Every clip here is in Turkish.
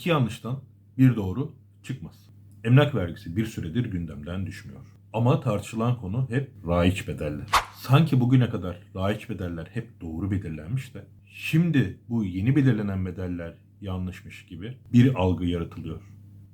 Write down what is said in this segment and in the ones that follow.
iki yanlıştan bir doğru çıkmaz. Emlak vergisi bir süredir gündemden düşmüyor. Ama tartışılan konu hep raiç bedeller. Sanki bugüne kadar raiç bedeller hep doğru belirlenmiş de şimdi bu yeni belirlenen bedeller yanlışmış gibi bir algı yaratılıyor.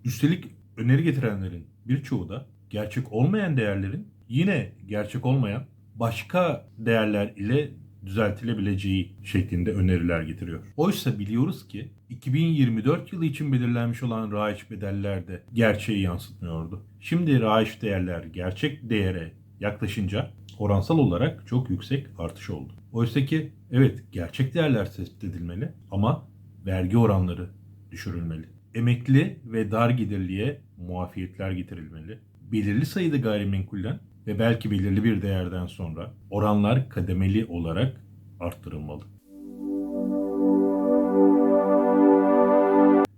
Üstelik öneri getirenlerin birçoğu da gerçek olmayan değerlerin yine gerçek olmayan başka değerler ile düzeltilebileceği şeklinde öneriler getiriyor. Oysa biliyoruz ki 2024 yılı için belirlenmiş olan raiç bedeller de gerçeği yansıtmıyordu. Şimdi raiç değerler gerçek değere yaklaşınca oransal olarak çok yüksek artış oldu. Oysa ki evet gerçek değerler tespit edilmeli ama vergi oranları düşürülmeli. Emekli ve dar gelirliye muafiyetler getirilmeli. Belirli sayıda gayrimenkulden ve belki belirli bir değerden sonra oranlar kademeli olarak arttırılmalı.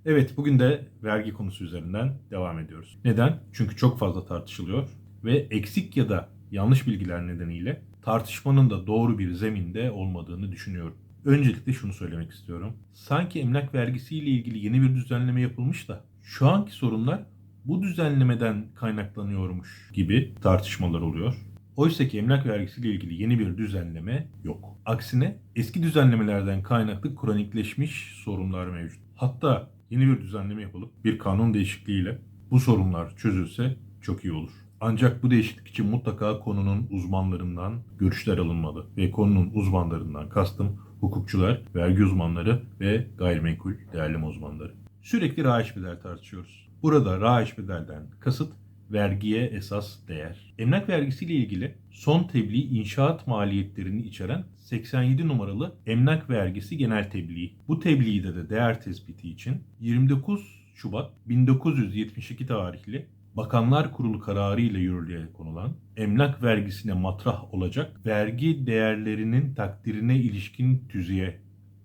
Evet bugün de vergi konusu üzerinden devam ediyoruz. Neden? Çünkü çok fazla tartışılıyor ve eksik ya da yanlış bilgiler nedeniyle tartışmanın da doğru bir zeminde olmadığını düşünüyorum. Öncelikle şunu söylemek istiyorum. Sanki emlak vergisiyle ilgili yeni bir düzenleme yapılmış da şu anki sorunlar bu düzenlemeden kaynaklanıyormuş gibi tartışmalar oluyor. Oysa ki emlak vergisiyle ilgili yeni bir düzenleme yok. Aksine eski düzenlemelerden kaynaklı kronikleşmiş sorunlar mevcut. Hatta yeni bir düzenleme yapılıp bir kanun değişikliğiyle bu sorunlar çözülse çok iyi olur. Ancak bu değişiklik için mutlaka konunun uzmanlarından görüşler alınmalı ve konunun uzmanlarından kastım hukukçular, vergi uzmanları ve gayrimenkul değerleme uzmanları. Sürekli raiç bedel tartışıyoruz. Burada raiç bedelden kasıt vergiye esas değer. Emlak vergisiyle ilgili son tebliğ inşaat maliyetlerini içeren 87 numaralı emlak vergisi genel tebliği. Bu tebliğde de değer tespiti için 29 Şubat 1972 tarihli Bakanlar Kurulu kararı ile yürürlüğe konulan emlak vergisine matrah olacak vergi değerlerinin takdirine ilişkin tüzüğe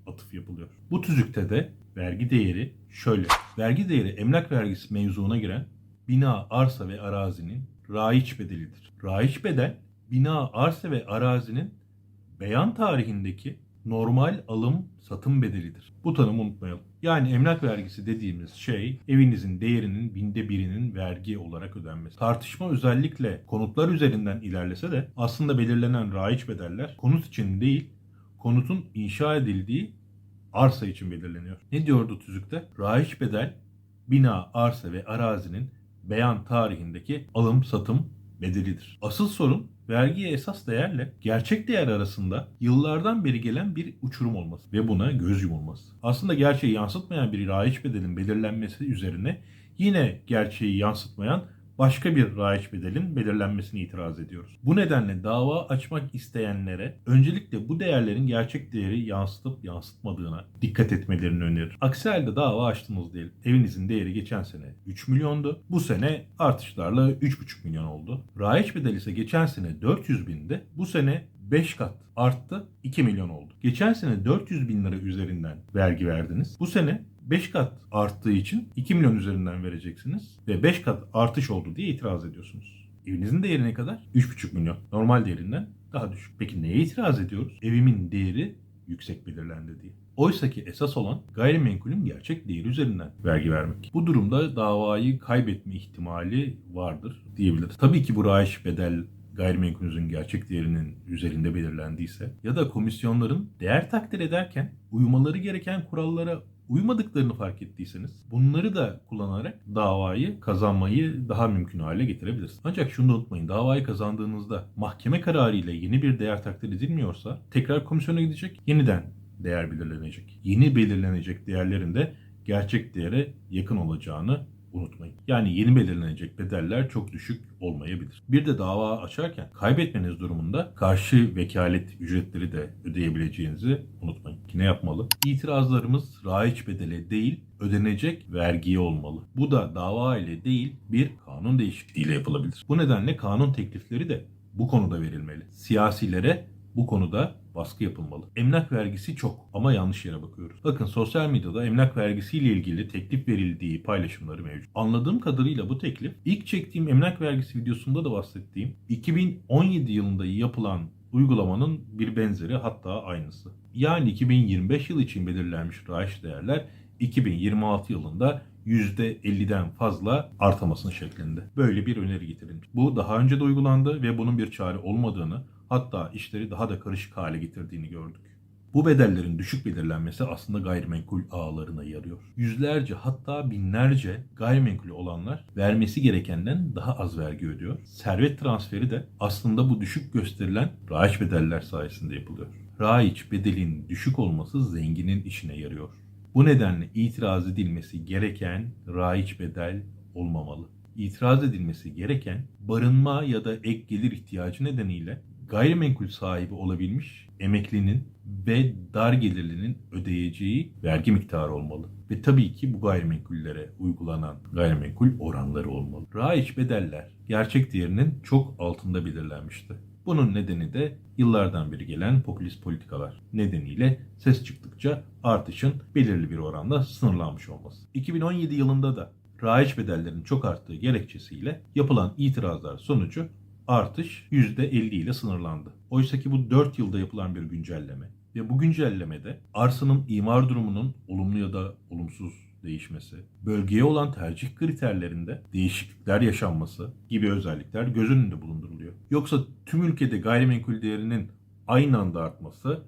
atıf yapılıyor. Bu tüzükte de vergi değeri şöyle. Vergi değeri emlak vergisi mevzuuna giren bina, arsa ve arazinin raiç bedelidir. Raiç bedel bina, arsa ve arazinin beyan tarihindeki normal alım satım bedelidir. Bu tanımı unutmayalım. Yani emlak vergisi dediğimiz şey evinizin değerinin binde birinin vergi olarak ödenmesi. Tartışma özellikle konutlar üzerinden ilerlese de aslında belirlenen raiç bedeller konut için değil konutun inşa edildiği arsa için belirleniyor. Ne diyordu tüzükte? Raiç bedel bina, arsa ve arazinin beyan tarihindeki alım satım bedelidir. Asıl sorun vergiye esas değerle gerçek değer arasında yıllardan beri gelen bir uçurum olması ve buna göz yumulması. Aslında gerçeği yansıtmayan bir raiç bedelin belirlenmesi üzerine yine gerçeği yansıtmayan başka bir raiç bedelin belirlenmesini itiraz ediyoruz. Bu nedenle dava açmak isteyenlere öncelikle bu değerlerin gerçek değeri yansıtıp yansıtmadığına dikkat etmelerini öneririm. Aksi halde dava açtınız diyelim. Evinizin değeri geçen sene 3 milyondu. Bu sene artışlarla 3,5 milyon oldu. Raiç bedel ise geçen sene 400 bindi. Bu sene 5 kat arttı 2 milyon oldu. Geçen sene 400 bin lira üzerinden vergi verdiniz. Bu sene 5 kat arttığı için 2 milyon üzerinden vereceksiniz ve 5 kat artış oldu diye itiraz ediyorsunuz. Evinizin değeri ne kadar? 3,5 milyon. Normal değerinden daha düşük. Peki neye itiraz ediyoruz? Evimin değeri yüksek belirlendi diye. Oysa ki esas olan gayrimenkulün gerçek değeri üzerinden vergi vermek. Bu durumda davayı kaybetme ihtimali vardır diyebiliriz. Tabii ki bu raiş bedel gayrimenkulünüzün gerçek değerinin üzerinde belirlendiyse ya da komisyonların değer takdir ederken uymaları gereken kurallara uymadıklarını fark ettiyseniz bunları da kullanarak davayı kazanmayı daha mümkün hale getirebilirsiniz. Ancak şunu da unutmayın davayı kazandığınızda mahkeme kararı ile yeni bir değer takdir edilmiyorsa tekrar komisyona gidecek yeniden değer belirlenecek. Yeni belirlenecek değerlerin de gerçek değere yakın olacağını unutmayın. Yani yeni belirlenecek bedeller çok düşük olmayabilir. Bir de dava açarken kaybetmeniz durumunda karşı vekalet ücretleri de ödeyebileceğinizi unutmayın. Ne yapmalı? İtirazlarımız raiç bedele değil ödenecek vergiye olmalı. Bu da dava ile değil bir kanun değişikliğiyle yapılabilir. Bu nedenle kanun teklifleri de bu konuda verilmeli. Siyasilere bu konuda baskı yapılmalı. Emlak vergisi çok ama yanlış yere bakıyoruz. Bakın sosyal medyada emlak vergisiyle ilgili teklif verildiği paylaşımları mevcut. Anladığım kadarıyla bu teklif ilk çektiğim emlak vergisi videosunda da bahsettiğim 2017 yılında yapılan uygulamanın bir benzeri hatta aynısı. Yani 2025 yıl için belirlenmiş raiç değerler 2026 yılında %50'den fazla artamasın şeklinde. Böyle bir öneri getirilmiş. Bu daha önce de uygulandı ve bunun bir çare olmadığını hatta işleri daha da karışık hale getirdiğini gördük. Bu bedellerin düşük belirlenmesi aslında gayrimenkul ağlarına yarıyor. Yüzlerce hatta binlerce gayrimenkulü olanlar vermesi gerekenden daha az vergi ödüyor. Servet transferi de aslında bu düşük gösterilen raiç bedeller sayesinde yapılıyor. Raiç bedelin düşük olması zenginin işine yarıyor. Bu nedenle itiraz edilmesi gereken raiç bedel olmamalı. İtiraz edilmesi gereken barınma ya da ek gelir ihtiyacı nedeniyle gayrimenkul sahibi olabilmiş emeklinin ve dar gelirlinin ödeyeceği vergi miktarı olmalı. Ve tabii ki bu gayrimenkullere uygulanan gayrimenkul oranları olmalı. Raiç bedeller gerçek değerinin çok altında belirlenmişti. Bunun nedeni de yıllardan beri gelen popülist politikalar nedeniyle ses çıktıkça artışın belirli bir oranda sınırlanmış olması. 2017 yılında da raiç bedellerin çok arttığı gerekçesiyle yapılan itirazlar sonucu artış %50 ile sınırlandı. Oysa ki bu 4 yılda yapılan bir güncelleme ve bu güncellemede arsanın imar durumunun olumlu ya da olumsuz değişmesi, bölgeye olan tercih kriterlerinde değişiklikler yaşanması gibi özellikler göz önünde bulunduruluyor. Yoksa tüm ülkede gayrimenkul değerinin aynı anda artması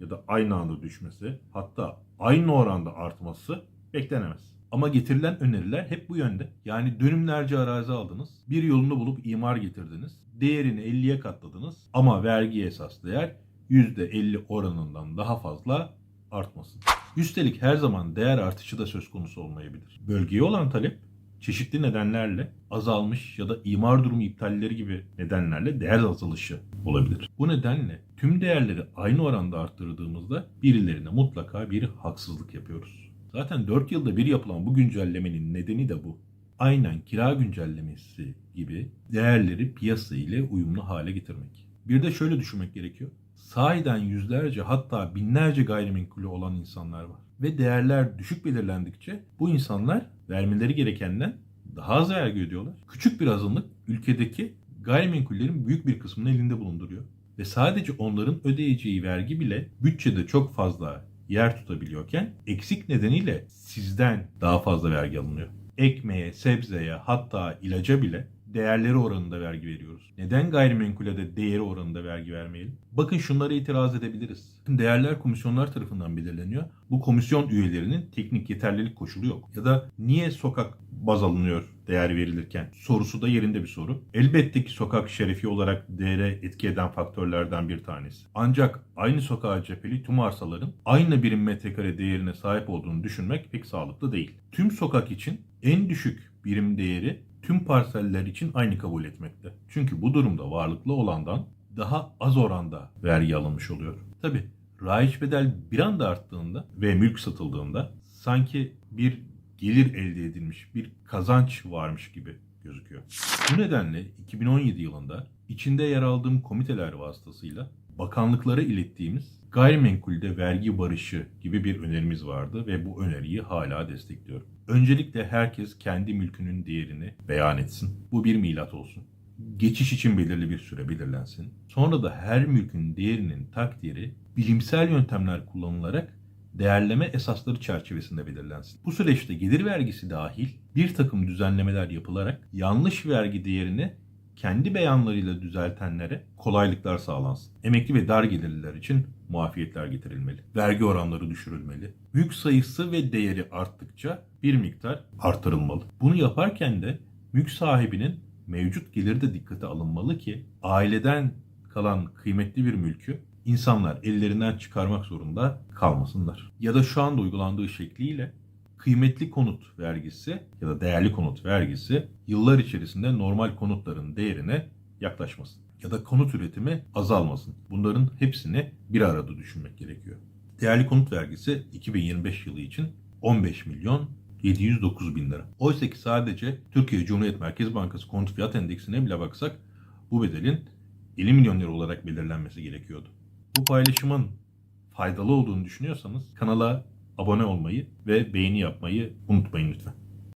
ya da aynı anda düşmesi hatta aynı oranda artması beklenemez. Ama getirilen öneriler hep bu yönde. Yani dönümlerce arazi aldınız, bir yolunu bulup imar getirdiniz, değerini 50'ye katladınız ama vergi esas değer %50 oranından daha fazla artmasın. Üstelik her zaman değer artışı da söz konusu olmayabilir. Bölgeye olan talep çeşitli nedenlerle azalmış ya da imar durumu iptalleri gibi nedenlerle değer azalışı olabilir. Bu nedenle tüm değerleri aynı oranda arttırdığımızda birilerine mutlaka bir haksızlık yapıyoruz. Zaten 4 yılda bir yapılan bu güncellemenin nedeni de bu. Aynen kira güncellemesi gibi değerleri piyasa ile uyumlu hale getirmek. Bir de şöyle düşünmek gerekiyor. Sahiden yüzlerce hatta binlerce gayrimenkulü olan insanlar var. Ve değerler düşük belirlendikçe bu insanlar vermeleri gerekenden daha az vergi ödüyorlar. Küçük bir azınlık ülkedeki gayrimenkullerin büyük bir kısmını elinde bulunduruyor. Ve sadece onların ödeyeceği vergi bile bütçede çok fazla yer tutabiliyorken eksik nedeniyle sizden daha fazla vergi alınıyor. Ekmeğe, sebzeye hatta ilaca bile değerleri oranında vergi veriyoruz. Neden gayrimenkule de değeri oranında vergi vermeyelim? Bakın şunlara itiraz edebiliriz. Değerler komisyonlar tarafından belirleniyor. Bu komisyon üyelerinin teknik yeterlilik koşulu yok. Ya da niye sokak baz alınıyor değer verilirken? Sorusu da yerinde bir soru. Elbette ki sokak şerefi olarak değere etki eden faktörlerden bir tanesi. Ancak aynı sokağa cepheli tüm arsaların aynı birim metrekare değerine sahip olduğunu düşünmek pek sağlıklı değil. Tüm sokak için en düşük birim değeri tüm parseller için aynı kabul etmekte. Çünkü bu durumda varlıklı olandan daha az oranda vergi alınmış oluyor. Tabi raiç bedel bir anda arttığında ve mülk satıldığında sanki bir gelir elde edilmiş, bir kazanç varmış gibi gözüküyor. Bu nedenle 2017 yılında içinde yer aldığım komiteler vasıtasıyla bakanlıklara ilettiğimiz gayrimenkulde vergi barışı gibi bir önerimiz vardı ve bu öneriyi hala destekliyorum. Öncelikle herkes kendi mülkünün değerini beyan etsin. Bu bir milat olsun. Geçiş için belirli bir süre belirlensin. Sonra da her mülkün değerinin takdiri bilimsel yöntemler kullanılarak değerleme esasları çerçevesinde belirlensin. Bu süreçte gelir vergisi dahil bir takım düzenlemeler yapılarak yanlış vergi değerini kendi beyanlarıyla düzeltenlere kolaylıklar sağlansın. Emekli ve dar gelirliler için muafiyetler getirilmeli. Vergi oranları düşürülmeli. Mülk sayısı ve değeri arttıkça bir miktar artırılmalı. Bunu yaparken de mülk sahibinin mevcut geliri de dikkate alınmalı ki aileden kalan kıymetli bir mülkü insanlar ellerinden çıkarmak zorunda kalmasınlar. Ya da şu anda uygulandığı şekliyle kıymetli konut vergisi ya da değerli konut vergisi yıllar içerisinde normal konutların değerine yaklaşmasın. Ya da konut üretimi azalmasın. Bunların hepsini bir arada düşünmek gerekiyor. Değerli konut vergisi 2025 yılı için 15 milyon 709 bin lira. Oysa ki sadece Türkiye Cumhuriyet Merkez Bankası konut fiyat endeksine bile baksak bu bedelin 50 milyon lira olarak belirlenmesi gerekiyordu. Bu paylaşımın faydalı olduğunu düşünüyorsanız kanala abone olmayı ve beğeni yapmayı unutmayın lütfen.